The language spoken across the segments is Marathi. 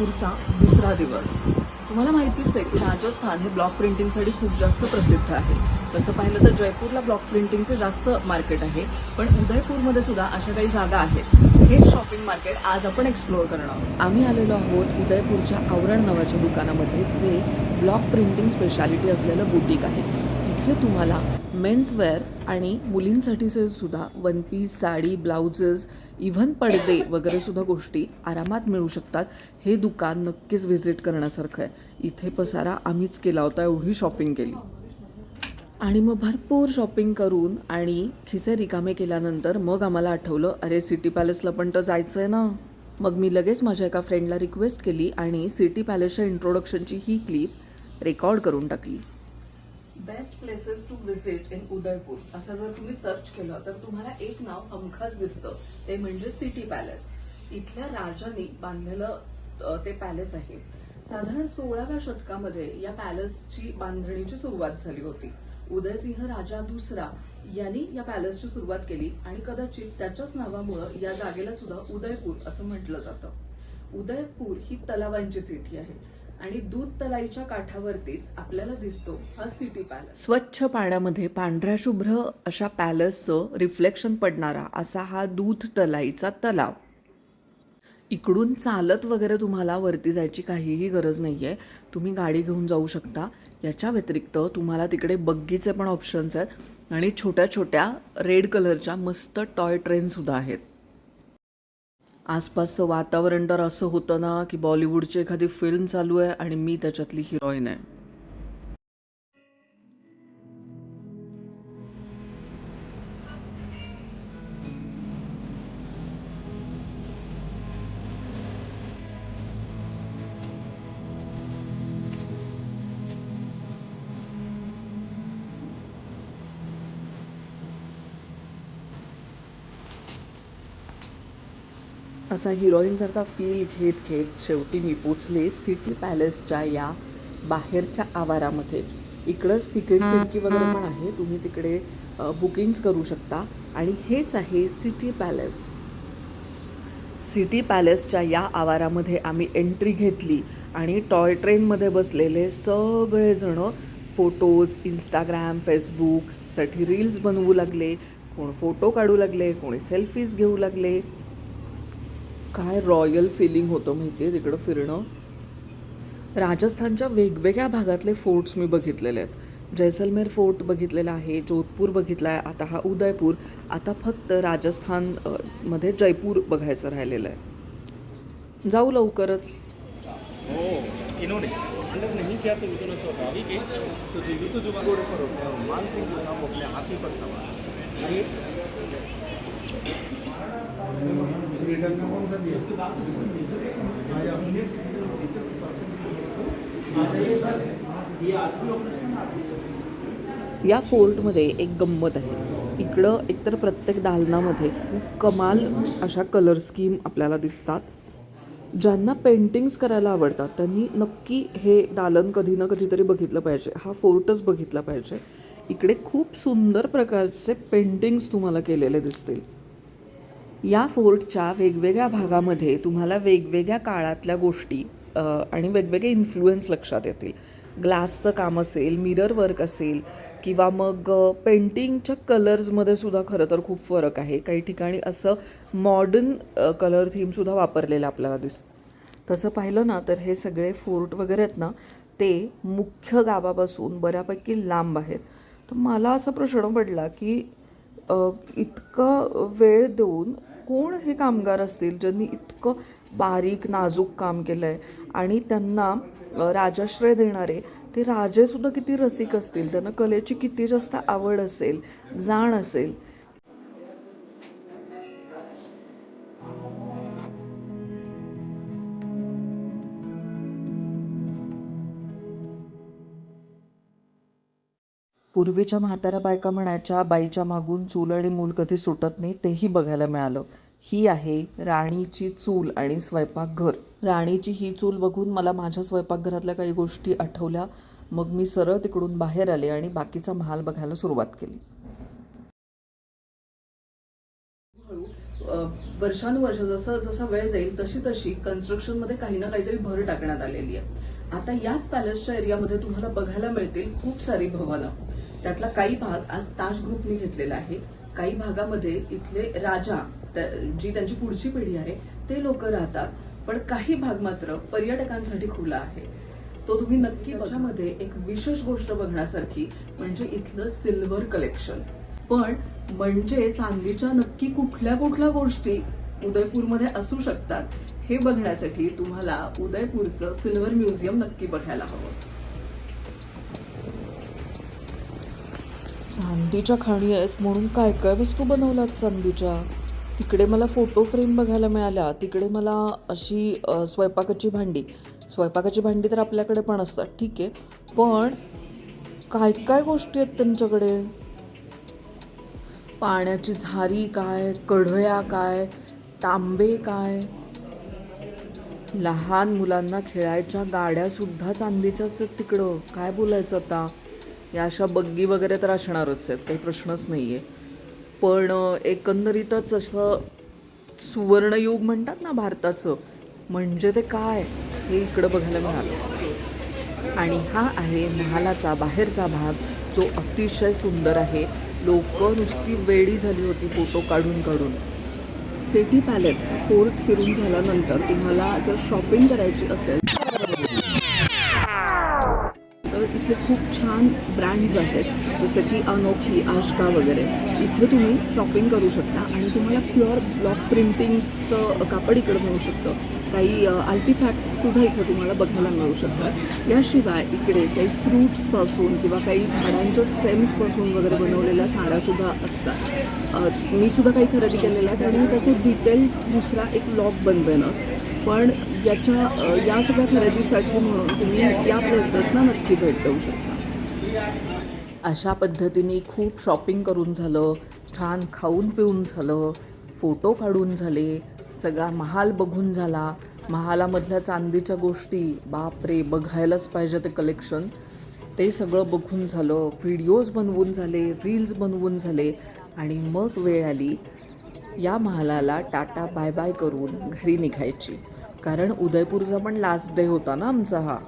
नागपूरचा दुसरा दिवस. तुम्हाला माहितीच आहे की राजस्थान हे ब्लॉक प्रिंटिंगसाठी खूप जास्त प्रसिद्ध आहे. तसं पाहिलं तर जयपूरला ब्लॉक प्रिंटिंगचे जास्त मार्केट आहे. पण उदयपूरमध्ये सुद्धा अशा काही जागा आहेत. हे शॉपिंग मार्केट आज आपण एक्सप्लोअर करणार आहोत. आम्ही आलेलो आहोत उदयपूरच्या आवरण नावाच्या दुकानामध्ये जे ब्लॉक प्रिंटिंग स्पेशालिटी असलेलं बुटीक आहे. इथे तुम्हाला मेन्सवेअर आणि मुलींसाठीचे सुद्धा one piece sari blouses even पडदे वगैरेसुद्धा गोष्टी आरामात मिळू शकतात. हे दुकान नक्कीच व्हिजिट करण्यासारखं आहे. इथे पसारा आम्हीच केला होता एवढी शॉपिंग केली. आणि मग भरपूर शॉपिंग करून आणि खिसे रिकामे केल्यानंतर मग आम्हाला आठवलं अरे सिटी पॅलेसला पण तर जायचं आहे ना. मग मी लगेच माझ्या एका फ्रेंडला रिक्वेस्ट केली आणि सिटी पॅलेसच्या इंट्रोडक्शनची ही क्लिप रेकॉर्ड करून टाकली. Best places to visit in Udaipur असं जर तुम्ही सर्च केलं तर तुम्हाला एक नाव हमखास दिसतं. ते म्हणजे सिटी पॅलेस इथल्या राजाने बांधलेलं ते पॅलेस आहे. साधारण सोळाव्या शतकामध्ये या पॅलेसची बांधणीची सुरुवात झाली होती. उदयसिंह राजा दुसरा यांनी या पॅलेसची सुरुवात केली आणि कदाचित त्याच्याच नावामुळं या जागेला सुद्धा उदयपूर असं म्हटलं जातं. उदयपूर ही तलावांची सिटी आहे. आणि दूध तलाईच्या काठावरतीच आपल्याला दिसतो हा सिटी पॅलेस स्वच्छ पाण्यामध्ये पांढऱ्या शुभ्र अशा पॅलेसचं रिफ्लेक्शन पडणारा असा हा दूध तलाईचा तलाव. इकडून चालत वगैरे तुम्हाला वरती जायची काहीही गरज नाही आहे तुम्ही गाडी घेऊन जाऊ शकता. याच्या व्यतिरिक्त तुम्हाला तिकडे बग्गीचे पण ऑप्शन्स आहेत. आणि छोट्या छोट्या रेड कलरच्या मस्त टॉय ट्रेनसुद्धा आहेत. आसपासचं वातावरण तर असं होतं ना की बॉलिवूडची एखादी फिल्म चालू आहे आणि मी त्याच्यातली हिरोईन आहे. असा हिरोईनसारखा फील घेत घेत शेवटी मी पोचले सिटी पॅलेसच्या या बाहेरच्या आवारामध्ये. इकडंच तिकीट खिडकी वगैरे पण आहे तुम्ही तिकडे बुकिंग्स करू शकता. आणि हेच आहे सिटी पॅलेस सिटी पॅलेसच्या या आवारामध्ये आम्ही एंट्री घेतली आणि टॉय ट्रेनमध्ये बसलेले सगळेजणं फोटोज इंस्टाग्राम फेसबुकसाठी रील्स बनवू लागले कोण फोटो काढू लागले कोणी सेल्फीज घेऊ लागले. काय रॉयल फिलिंग होतं माहिती आहे तिकडं फिरणं? राजस्थानच्या वेगवेगळ्या भागातले फोर्ट्स मी बघितलेले आहेत. जैसलमेर फोर्ट बघितलेला आहे जोधपूर बघितला आहे आता हा उदयपूर आता फक्त राजस्थानमध्ये जयपूर बघायचं राहिलेलं आहे. जाऊ लवकरच ओ इन्होंने मतलब नहीं किया तो इतना स्वाभाविक है तो जीवित तो जुबान घोड़े पर होते हैं और मानसिंह जो था वो अपने हाथी पर सवार ये ये आज भी ऑपरेशन या फोर्टमध्ये एक गंमत आहे. इकडं एकतर प्रत्येक दालनामध्ये खूप कमाल अशा कलर स्कीम आपल्याला दिसतात. ज्यांना पेंटिंग्स करायला आवडतात त्यांनी नक्की हे दालन कधी ना कधीतरी बघितलं पाहिजे. हा फोर्टच बघितला पाहिजे. इकडे खूप सुंदर प्रकारचे पेंटिंग्स तुम्हाला केलेले दिसतील. या फोर्टच्या वेगवेगळ्या भागामध्ये तुम्हाला वेगवेगळ्या काळातल्या गोष्टी आणि वेगवेगळे इन्फ्लुएन्स लक्षात येतील. ग्लासचं काम असेल मिरर वर्क असेल किंवा मग पेंटिंगच्या कलर्समध्ये सुद्धा खरं तर खूप फरक आहे. काही ठिकाणी असं मॉडर्न कलर थीमसुद्धा वापरलेलं आपल्याला दिसतं. तसं पाहिलं ना तर हे सगळे फोर्ट वगैरे आहेत ना ते मुख्य गावापासून बऱ्यापैकी लांब आहेत. तर मला असा प्रश्न पडला की इतकं वेळ देऊन कोण हे कामगार असतील ज्यांनी इतकं बारीक नाजूक काम केलं आहे आणि त्यांना राजाश्रय देणारे ते राजेसुद्धा किती रसिक असतील? त्यांना कलेची किती जास्त आवड असेल जाण असेल? पूर्वीच्या म्हाताऱ्या बायका म्हणायच्या बाईच्या मागून चूल आणि मूल कधी सुटत नाही तेही बघायला मिळालं. ही आहे राणीची चूल आणि स्वयंपाकघर. राणीची ही चूल बघून मला माझ्या स्वयंपाकघरातल्या काही गोष्टी आठवल्या. मग मी सरळ तिकडून बाहेर आले आणि बाकीचा महाल बघायला सुरुवात केली. वर्षानुवर्ष जसं जसा वेळ जाईल तशी तशी कन्स्ट्रक्शनमध्ये काही ना काहीतरी भर टाकण्यात आलेली आहे. आता याच पॅलेसच्या एरियामध्ये तुम्हाला बघायला मिळतील खूप सारी भवनं. त्यातला काही भाग आज ताज ग्रुपने घेतलेला आहे. काही भागामध्ये इथले राजा जी त्यांची पुढची पिढी आहे ते लोक राहतात. पण काही भाग मात्र पर्यटकांसाठी खुला आहे. तो तुम्ही नक्की त्याच्यामध्ये एक विशेष गोष्ट बघण्यासारखी म्हणजे इथलं सिल्वर कलेक्शन. पण म्हणजे चांदीच्या नक्की कुठल्या कुठल्या गोष्टी उदयपूरमध्ये असू शकतात हे बघण्यासाठी तुम्हाला उदयपूरचं सिल्वर म्युझियम नक्की बघायला हवं. चांदीच्या खाणी आहेत म्हणून काय काय वस्तू बनवल्यात चांदीच्या? तिकडे मला फोटो फ्रेम बघायला मिळाल्या. तिकडे मला अशी स्वयंपाकाची भांडी. स्वयंपाकाची भांडी तर आपल्याकडे पण असतात ठीक आहे. पण काय काय गोष्टी आहेत त्यांच्याकडे? पाण्याची झारी काय? कढया काय? तांबे काय? लहान मुलांना खेळायच्या गाड्या सुद्धा चांदीच्याच आहेत तिकडं. काय बोलायचं आता? या अशा बग्गी वगैरे तर असणारच आहेत काही प्रश्नच नाही आहे पण एकंदरीतच असं सुवर्णयुग म्हणतात ना भारताचं म्हणजे ते काय? हे इकडं बघायला मिळालं. आणि हा आहे महालाचा बाहेरचा भाग जो अतिशय सुंदर आहे. लोक नुसती वेडी झाली होती फोटो काढून काढून. सिटी पॅलेस फोर्थ फिरून झाल्यानंतर तुम्हाला जर शॉपिंग करायची असेल तर इथे खूप छान ब्रँड्स आहेत जसं की अनोखी आशका वगैरे. इथे तुम्ही शॉपिंग करू शकता आणि तुम्हाला प्युअर ब्लॉक प्रिंटिंगचं कापड इकडं मिळू शकतं. काही आर्टिफॅक्ट्ससुद्धा इथं तुम्हाला बघायला मिळू शकतात. याशिवाय इकडे काही फ्रूट्सपासून किंवा काही झाडांच्या स्टेम्सपासून वगैरे बनवलेल्या साड्यासुद्धा असतात. मी सुद्धा काही खरेदी केलेल्या आहेत आणि मी त्याचं डिटेल दुसरा एक ब्लॉग बनवेनच पण याच्या या सगळ्या खरेदीसाठी म्हणून तुम्ही या प्लेसेसना नक्की भेट देऊ शकता. अशा पद्धतीने खूप शॉपिंग करून झालं छान खाऊन पिऊन झालं फोटो काढून झाले सगळा महाल बघून झाला. महालामधल्या चांदीच्या गोष्टी बापरे बघायलाच पाहिजे ते कलेक्शन ते सगळं बघून झालं. व्हिडिओज बनवून झाले रील्स बनवून झाले. आणि मग वेळ आली या महालाला टाटा बाय बाय करून घरी निघायची. कारण उदयपूरचा पण लास्ट डे होता ना आमचा हा.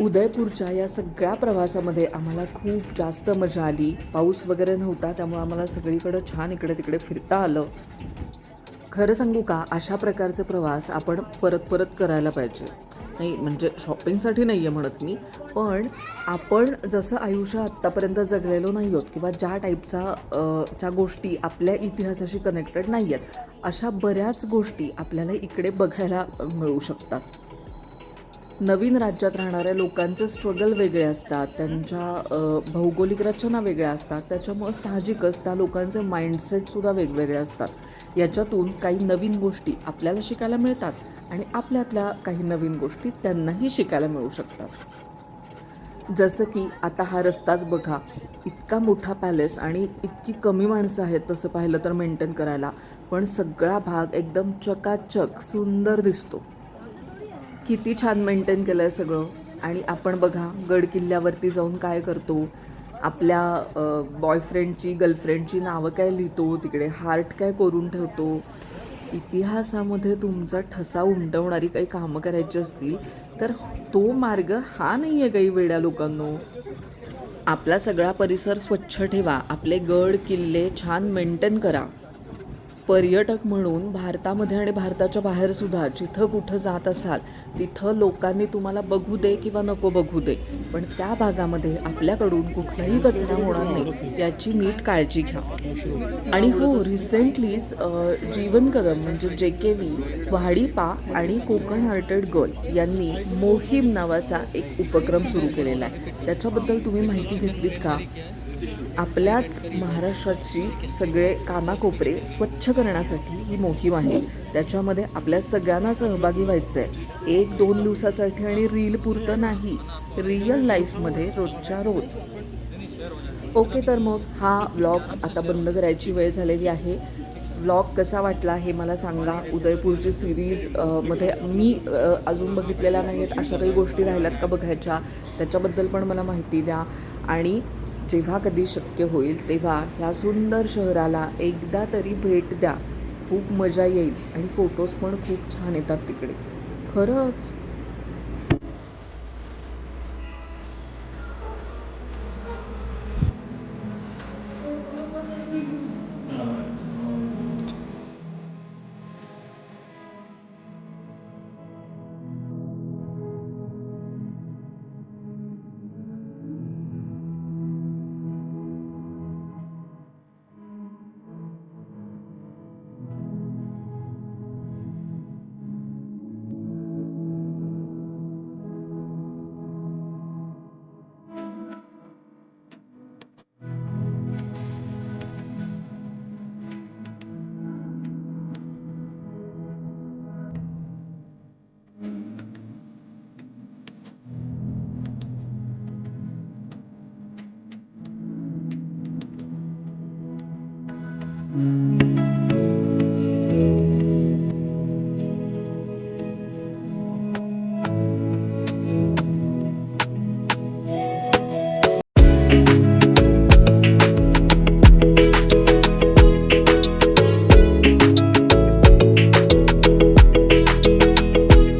उदयपूरच्या या सगळ्या प्रवासामध्ये आम्हाला खूप जास्त मजा आली. पाऊस वगैरे नव्हता त्यामुळे आम्हाला सगळीकडं छान इकडे तिकडे फिरता आलं. खरं सांगू का? अशा प्रकारचे प्रवास आपण परत परत करायला पाहिजे. नाही म्हणजे शॉपिंगसाठी नाही आहे म्हणत मी पण आपण जसं आयुष्य आत्तापर्यंत जगलेलो नाही आहोत किंवा ज्या टाईपचा ज्या गोष्टी आपल्या इतिहासाशी कनेक्टेड नाही आहेत अशा बऱ्याच गोष्टी आपल्याला इकडे बघायला मिळू शकतात. नवीन राज्यात राहणाऱ्या लोकांचे स्ट्रगल वेगळे असतात त्यांच्या भौगोलिक रचना वेगळ्या असतात त्याच्यामुळं साहजिकच त्या लोकांचे माइंडसेटसुद्धा वेगवेगळे असतात. याच्यातून काही नवीन गोष्टी आपल्याला शिकायला मिळतात आणि आपल्यातल्या काही नवीन गोष्टी त्यांनाही शिकायला मिळू शकतात. जसं की आता हा रस्ताच बघा इतका मोठा पॅलेस आणि इतकी कमी माणसं आहेत तसं पाहिलं तर मेंटेन करायला पण सगळा भाग एकदम चकाचक सुंदर दिसतो. किती छान मेंटेन केलं आहे सगळं. आणि आपण बघा गड किल्ल्यावरती जाऊन काय करतो आपल्या बॉयफ्रेंडची गर्लफ्रेंडची नावं काय लिहितो तिकडे हार्ट काय करून ठेवतो. इतिहासामध्ये तुमचा ठसा उमटवणारी काही कामं करायची असतील तर तो मार्ग हा नाही आहे काही वेड्या लोकांनो. आपला सगळा परिसर स्वच्छ ठेवा. आपले गड किल्ले छान मेंटेन करा. पर्यटक म्हणून भारतामध्ये आणि भारताच्या बाहेरसुद्धा जिथं कुठं जात असाल तिथं लोकांनी तुम्हाला बघू दे किंवा नको बघू दे पण त्या भागामध्ये आपल्याकडून कुठलाही कचरा होणार नाही याची नीट काळजी घ्या. आणि हो रिसेंटलीच जीवन कदम म्हणजे जे के व्ही वाडीपा आणि कोकण हार्टेड गर्ल यांनी मोहीम नावाचा एक उपक्रम सुरू केलेला आहे. त्याच्याबद्दल तुम्ही माहिती घेतलीत का? आपल्याच महाराष्ट्राची सगळे कानाकोपरे स्वच्छ करण्यासाठी ही मोहीम आहे. त्याच्यामध्ये आपल्या सगळ्यांना सहभागी व्हायचं आहे एक दोन दिवसासाठी आणि रील पुरतं नाही. रिअल लाईफमध्ये रोजच्या रोज. ओके तर मग हा व्लॉग आता बंद करायची वेळ झालेली आहे. व्लॉग कसा वाटला हे मला सांगा. उदयपूरची सिरीजमध्ये मी अजून बघितलेल्या नाही आहेत अशा काही गोष्टी राहिल्यात का बघायच्या? त्याच्याबद्दल पण मला माहिती द्या. आणि जेव्हा कधी शक्य होईल तेव्हा ह्या सुंदर शहराला एकदा तरी भेट द्या. खूप मजा येईल आणि फोटोज पण खूप छान येतात तिकडे. खरंच